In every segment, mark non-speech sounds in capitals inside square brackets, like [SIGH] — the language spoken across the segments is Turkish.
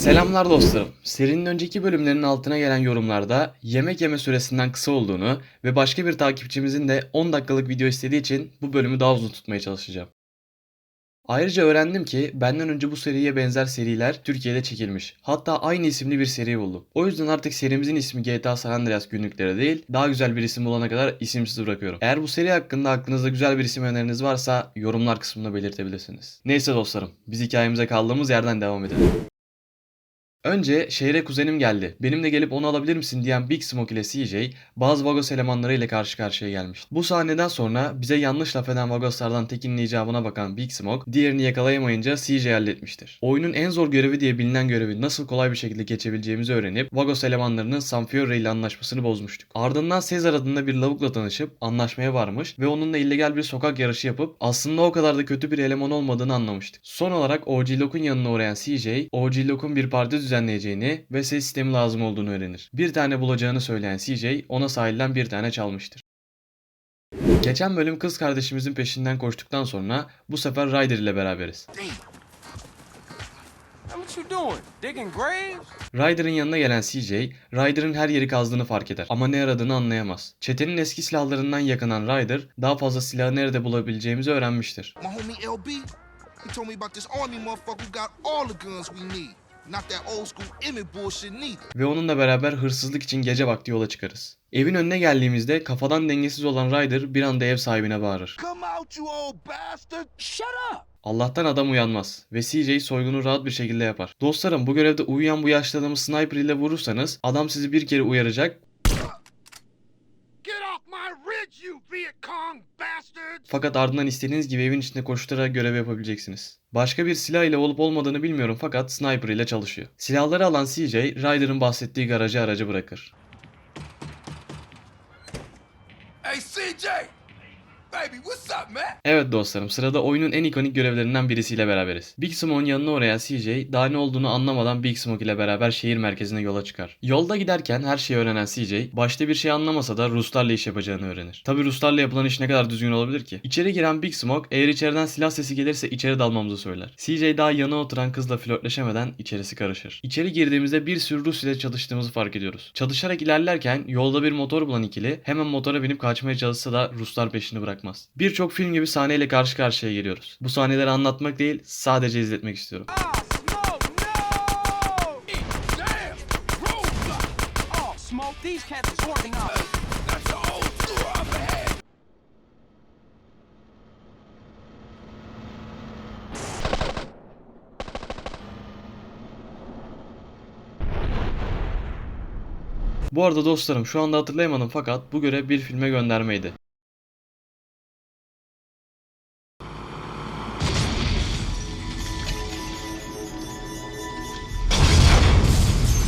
Selamlar dostlarım. Serinin önceki bölümlerinin altına gelen yorumlarda yemek yeme süresinden kısa olduğunu ve başka bir takipçimizin de 10 dakikalık video istediği için bu bölümü daha uzun tutmaya çalışacağım. Ayrıca öğrendim ki benden önce bu seriye benzer seriler Türkiye'de çekilmiş. Hatta aynı isimli bir seri buldum. O yüzden artık serimizin ismi GTA San Andreas günlükleri değil, daha güzel bir isim bulana kadar isimsiz bırakıyorum. Eğer bu seri hakkında aklınızda güzel bir isim öneriniz varsa yorumlar kısmında belirtebilirsiniz. Neyse dostlarım, biz hikayemize kaldığımız yerden devam edelim. Önce şehre kuzenim geldi. Benimle gelip onu alabilir misin diyen Big Smoke ile CJ bazı Vagos elemanları ile karşı karşıya gelmişti. Bu sahneden sonra bize yanlış laf eden Vagoslardan tekinin icabına bakan Big Smoke diğerini yakalayamayınca CJ halletmiştir. Oyunun en zor görevi diye bilinen görevi nasıl kolay bir şekilde geçebileceğimizi öğrenip Vagos elemanlarının Samfiore ile anlaşmasını bozmuştuk. Ardından Caesar adında bir lavukla tanışıp anlaşmaya varmış ve onunla illegal bir sokak yarışı yapıp aslında o kadar da kötü bir eleman olmadığını anlamıştık. Son olarak OG Locke'un yanına uğrayan CJ, OG Locke'un bir parti düzenleyeceğini ve ses sistemi lazım olduğunu öğrenir. Bir tane bulacağını söyleyen CJ ona sahilden bir tane çalmıştır. Geçen bölüm kız kardeşimizin peşinden koştuktan sonra bu sefer Ryder ile beraberiz. Man, what you doing? Digging graves? Ryder'ın yanına gelen CJ, Ryder'ın her yeri kazdığını fark eder ama ne aradığını anlayamaz. Çetenin eski silahlarından yakınan Ryder, daha fazla silahı nerede bulabileceğimizi öğrenmiştir. Not that old school Emmett bullshit neither. Ve onunla beraber hırsızlık için gece vakti yola çıkarız. Evin önüne geldiğimizde kafadan dengesiz olan Ryder bir anda ev sahibine bağırır. Come out, you old bastard! Shut up! Allah'tan adam uyanmaz ve CJ soygunu rahat bir şekilde yapar. Dostlarım bu görevde uyuyan bu yaşlı adamı sniper ile vurursanız adam sizi bir kere uyaracak fakat ardından istediğiniz gibi evin içinde koşturarak görev yapabileceksiniz. Başka bir silah ile olup olmadığını bilmiyorum fakat sniper ile çalışıyor. Silahları alan CJ, Ryder'ın bahsettiği garajı aracı bırakır. Hey, CJ! Baby, what's up, man? Evet dostlarım sırada oyunun en ikonik görevlerinden birisiyle beraberiz. Big Smoke'un yanına uğrayan CJ daha ne olduğunu anlamadan Big Smoke ile beraber şehir merkezine yola çıkar. Yolda giderken her şeyi öğrenen CJ başta bir şey anlamasa da Ruslarla iş yapacağını öğrenir. Tabi Ruslarla yapılan iş ne kadar düzgün olabilir ki? İçeri giren Big Smoke eğer içeriden silah sesi gelirse içeri dalmamızı söyler. CJ daha yana oturan kızla flörtleşemeden içerisi karışır. İçeri girdiğimizde bir sürü Rus ile çalıştığımızı fark ediyoruz. Çalışarak ilerlerken yolda bir motor bulan ikili hemen motora binip kaçmaya çalışsa da Ruslar peşini bırakmaz. Birçok film gibi sahneyle karşı karşıya geliyoruz. Bu sahneleri anlatmak değil sadece izletmek istiyorum. Bu arada dostlarım şu anda hatırlayamadım fakat bu görev bir filme göndermeydi.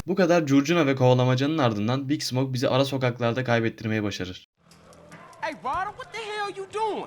Bu kadar curcuna ve kovalamacanın ardından Big Smoke bizi ara sokaklarda kaybettirmeyi başarır. Hey, Ryder,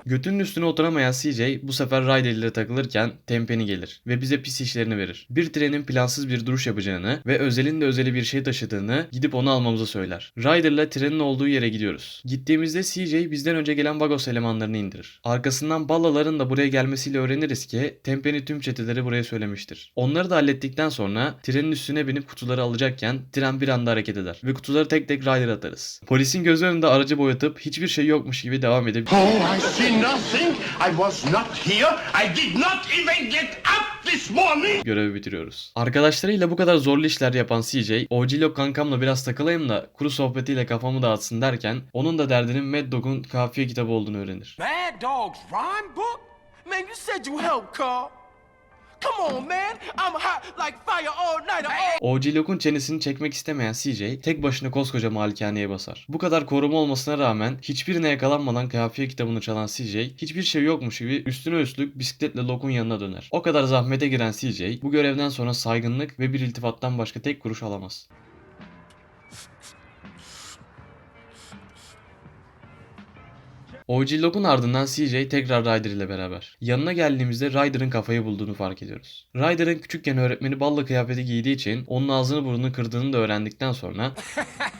Götünün üstüne oturamayan CJ bu sefer Ryder ile takılırken Tempeni gelir ve bize pis işlerini verir. Bir trenin plansız bir duruş yapacağını ve özelin de özeli bir şey taşıdığını gidip onu almamızı söyler. Ryder ile trenin olduğu yere gidiyoruz. Gittiğimizde CJ bizden önce gelen Vagos elemanlarını indirir. Arkasından Ballaların da buraya gelmesiyle öğreniriz ki Tempeni tüm çeteleri buraya söylemiştir. Onları da hallettikten sonra trenin üstüne binip kutuları alacakken tren bir anda hareket eder ve kutuları tek tek Ryder'a atarız. Polisin gözü önünde aracı boyatıp hiçbir şey yokmuş gibi devam edip Oh, I see nothing. I was not here. I did not even get up this morning. görevi bitiriyoruz. Arkadaşlarıyla bu kadar zorlu işler yapan CJ, OG kankamla biraz takılayım da kuru sohbetiyle kafamı dağıtsın derken onun da derdinin Mad Dog'un kafiye kitabı olduğunu öğrenir. Mad Dog's rhyme book? Man, you said you helped, Carl. OG Locke'un çenesini çekmek istemeyen CJ tek başına koskoca malikaneye basar. Bu kadar koruma olmasına rağmen hiçbirine yakalanmadan kafiye kitabını çalan CJ hiçbir şey yokmuş gibi üstüne üstlük bisikletle Locke'un yanına döner. O kadar zahmete giren CJ bu görevden sonra saygınlık ve bir iltifattan başka tek kuruş alamaz. OG Locke'un ardından CJ tekrar Ryder ile beraber. Yanına geldiğimizde Ryder'ın kafayı bulduğunu fark ediyoruz. Ryder'ın küçükken öğretmeni balla kıyafeti giydiği için onun ağzını burnunu kırdığını da öğrendikten sonra [LAUGHS]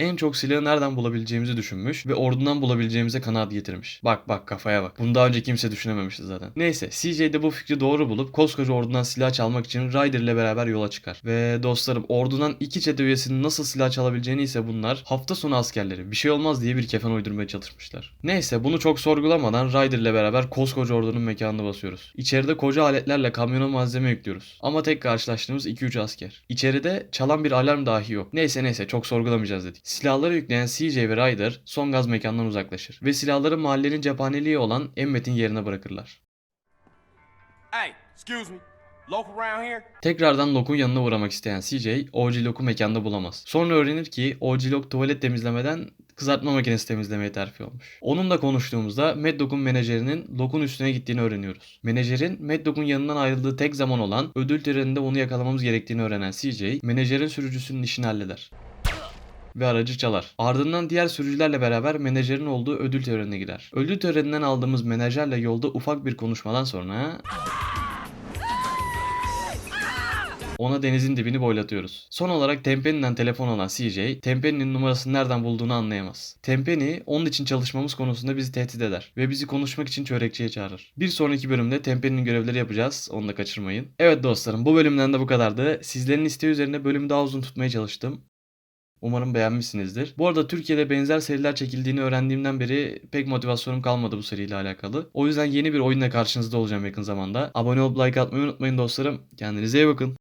En çok silahı nereden bulabileceğimizi düşünmüş ve ordundan bulabileceğimize kanaat getirmiş. Bak bak kafaya bak. Bunu daha önce kimse düşünememişti zaten. Neyse CJ de bu fikri doğru bulup koskoca ordudan silah çalmak için Ryder ile beraber yola çıkar. Ve dostlarım ordudan iki çete üyesinin nasıl silah çalabileceğini ise bunlar hafta sonu askerleri bir şey olmaz diye bir kefen uydurmaya çalışmışlar. Neyse bunu çok sorgulamadan Ryder ile beraber koskoca ordunun mekanına basıyoruz. İçeride koca aletlerle kamyona malzeme yüklüyoruz. Ama tek karşılaştığımız 2-3 asker. İçeride çalan bir alarm dahi yok. Neyse neyse çok sorgulamayacağız dedik. Silahları yükleyen CJ ve Ryder son gaz mekandan uzaklaşır. Ve silahları mahallenin cephaneliği olan Emmet'in yerine bırakırlar. Hey, excuse me. Tekrardan Locke'un yanına uğramak isteyen CJ, OG Locke'u mekanda bulamaz. Sonra öğrenir ki OG Locke tuvalet temizlemeden kızartma makinesi temizlemeye terfi olmuş. Onunla konuştuğumuzda Mad Dog'un menajerinin Locke'un üstüne gittiğini öğreniyoruz. Menajerin Mad Dog'un yanından ayrıldığı tek zaman olan ödül töreninde onu yakalamamız gerektiğini öğrenen CJ, menajerin sürücüsünün işini halleder ve aracı çalar. Ardından diğer sürücülerle beraber menajerin olduğu ödül törenine gider. Ödül töreninden aldığımız menajerle yolda ufak bir konuşmadan sonra ona denizin dibini boylatıyoruz. Son olarak Tempeni'den telefon alan CJ, Tempeni'nin numarasını nereden bulduğunu anlayamaz. Tempeni, onun için çalışmamız konusunda bizi tehdit eder ve bizi konuşmak için çörekçiye çağırır. Bir sonraki bölümde Tempeni'nin görevleri yapacağız, onu da kaçırmayın. Evet dostlarım, bu bölümden de bu kadardı. Sizlerin isteği üzerine bölümü daha uzun tutmaya çalıştım. Umarım beğenmişsinizdir. Bu arada Türkiye'de benzer seriler çekildiğini öğrendiğimden beri pek motivasyonum kalmadı bu seriyle alakalı. O yüzden yeni bir oyunla karşınızda olacağım yakın zamanda. Abone olup like atmayı unutmayın dostlarım. Kendinize iyi bakın.